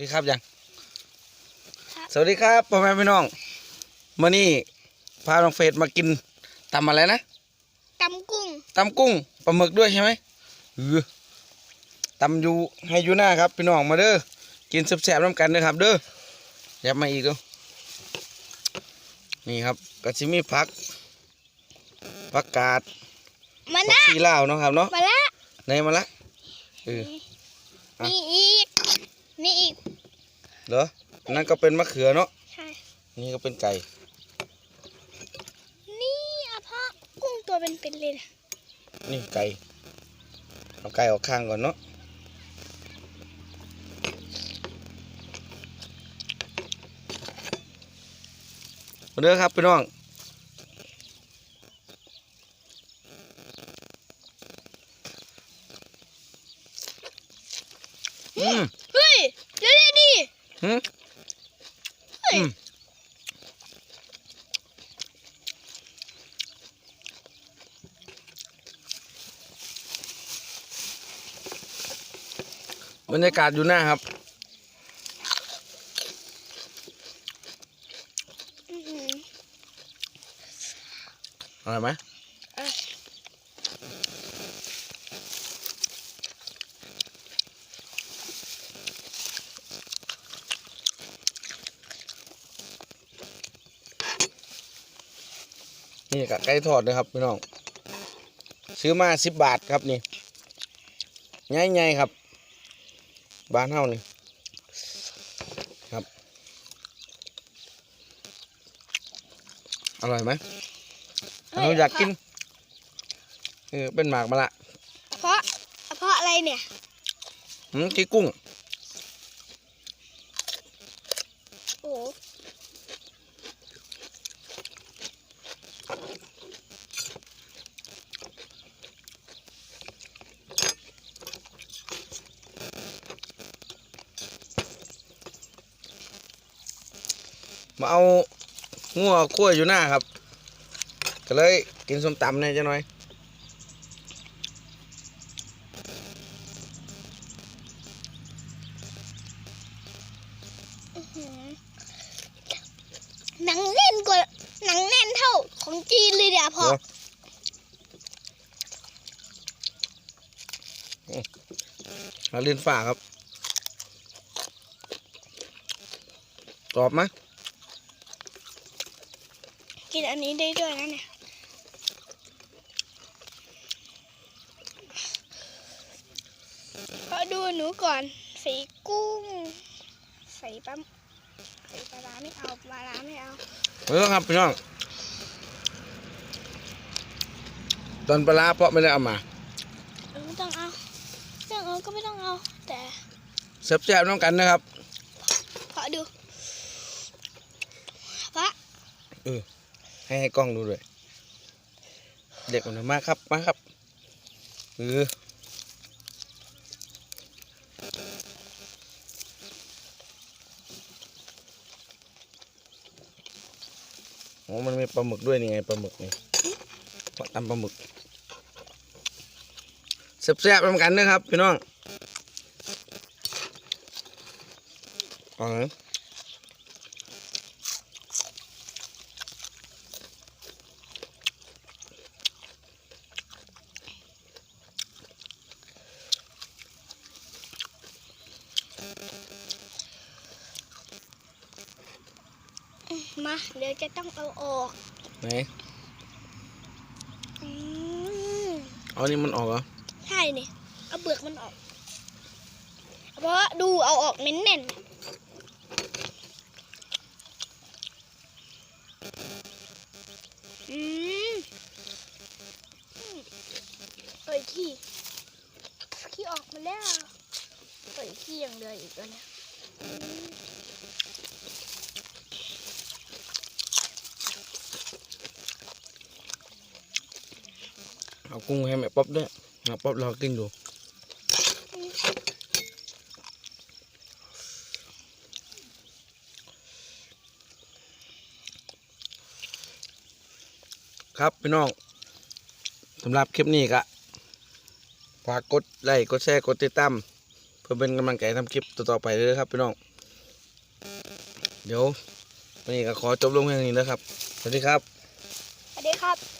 ดีครับยังครับสวัสดีครับพ่อแม่พี่น้องมื่อนี้พาน้องเฟสมากินตำอะไรนะตำกุ้งตำกุ้งปลาหมึกด้วยใช่ไหมเออตำอยู่ให้อยู่หน้าครับพี่น้องมาเด้อกินแซ่บๆน้ำกันเด้อครับ เด้อยับมาอีกเด้อนี่ครับก็จะมีผักผักกาดมาผักละชีลาวเนาะครับเนาะมาละในมาละเอออะมีอีกมีอีก เหรออันนั่นก็เป็นมะเขือเนาะใช่นี่ก็เป็นไก่ นี่อะพ่อกุ้งตัวเป็นๆเลยนะนี่ไก่เอาไก่ออกข้างก่อนเนาะมาเด้อครับพี่น้องอืม อืมบรรยากาศอยู่หน้าครับอื้อหืออร่อยไหม นี่กะไก่ทอดนะครับพี่น้อง ซื้อมาสิบบาทครับนี่ง่ายๆครับ บ้านเฮานี่ครับ อร่อยไหมเราอยากกินเออเป็นหมากมาละเพราะเพราะอะไรเนี่ยหืมกี้กุ้ง มาเอางัวคั่วอยู่หน้าครับ ก็เลยกินส้มตำเนี่ยจะหน่อยอื้อหือหนังแน่นกว่าหนังแน่นเท่าของจีนเลยเดี๋ยวพ่อเดี๋ยวมาเล่นฝ่าครับ ตอบไหม กินอันนี้ได้ด้วยนะเนี่ยพอดูหนูก่อนใส่กุ้ง ใส่ปั๊มใส่ปลาร้าไม่เอาปลาร้าไม่เอาเออครับพี่น้อง ตอนปลาร้าเพราะไม่ได้เอามาเออไม่ต้องเอาไม่ต้องเอาก็ไม่ต้องเอา แต่แซ่บๆน้องกันนะครับพอดูพระ ให้ให้กล้องดูด้วย เด็กคนนั้นมาครับมาครับเออโอ้มันมีปลาหมึกด้วยนี่ไงปลาหมึกนี่มาตำปลาหมึกแซ่บๆน้ำกันนะครับพี่น้องเอ๋อ มาเดี๋ยวจะต้องเอาออกไหนอืมเอานี่มันออกเหรอใช่นี่เอาเปลือกมันออก เพราะว่าดูเอาออกเน้นๆอืมอืมเอ้ยขี้ขี้ออกมาแล้วเอ้ยขี้ยังเหลืออีกแล้วเนี่ยอืม เอากุ้งให้แม่ป๊อบด้วยแม่ป๊อบรอกินดูครับพี่น้องสำหรับคลิปนี้ก็ฝากกดไลค์กดแชร์กดติดตามเพื่อเป็นกำลังใจทำคลิปต่อๆไปเลยครับพี่น้อง เดี๋ยววันนี้ก็ขอจบลงเพียงนี้นะครับ สวัสดีครับ สวัสดีครับ